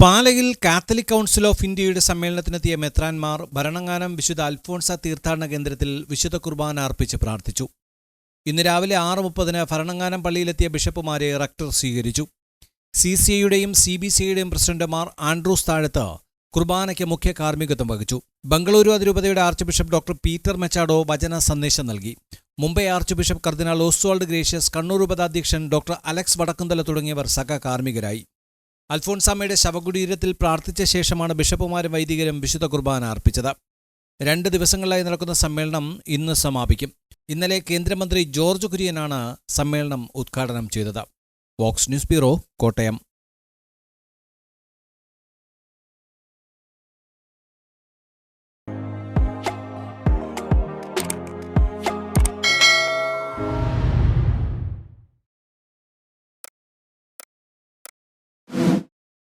പാലയിൽ Catholic council of ഇന്ത്യയുടെ സമ്മേളനത്തിനെത്തിയ മെത്രാൻമാർ ഭരണങ്ങാനം വിശുദ്ധ അൽഫോൺസ തീർത്ഥാടന കേന്ദ്രത്തിൽ വിശുദ്ധ കുർബാന അർപ്പിച്ച് പ്രാർത്ഥിച്ചു. ഇന്ന് രാവിലെ ആറ് മുപ്പതിന് ഭരണങ്ങാനം പള്ളിയിലെത്തിയ ബിഷപ്പുമാരെ റക്ടർ സ്വീകരിച്ചു. സി സി ഐയുടെയും സി ബി സി ഐയുടെയും പ്രസിഡന്റുമാർ ആൻഡ്രൂസ് താഴത്ത് കുർബാനയ്ക്ക് മുഖ്യ കാർമ്മികത്വം വഹിച്ചു. ബംഗളൂരു അതിരൂപതയുടെ archbishop doctor Peter Machado വചന സന്ദേശം നൽകി. മുംബൈ ആർച്ച് ബിഷപ്പ് കർദിനാൾ ഓസ്വാൾഡ് ഗ്രേഷ്യസ് കണ്ണൂർ ഉപതാധ്യക്ഷൻ ഡോക്ടർ അലക്സ് വടക്കുന്തല തുടങ്ങിയവർ സഹ കാർമ്മികരായി അൽഫോൺസാമ്മയുടെ ശവകുടീരത്തിൽ പ്രാർത്ഥിച്ച ശേഷമാണ് ബിഷപ്പുമാരും വൈദികരും വിശുദ്ധ കുർബാന അർപ്പിച്ചത്. രണ്ട് ദിവസങ്ങളിലായി നടക്കുന്ന സമ്മേളനം ഇന്ന് സമാപിക്കും. ഇന്നലെ കേന്ദ്രമന്ത്രി ജോർജ് കുര്യനാണ് സമ്മേളനം ഉദ്ഘാടനം ചെയ്തത്. Vox news bureau Kottayam.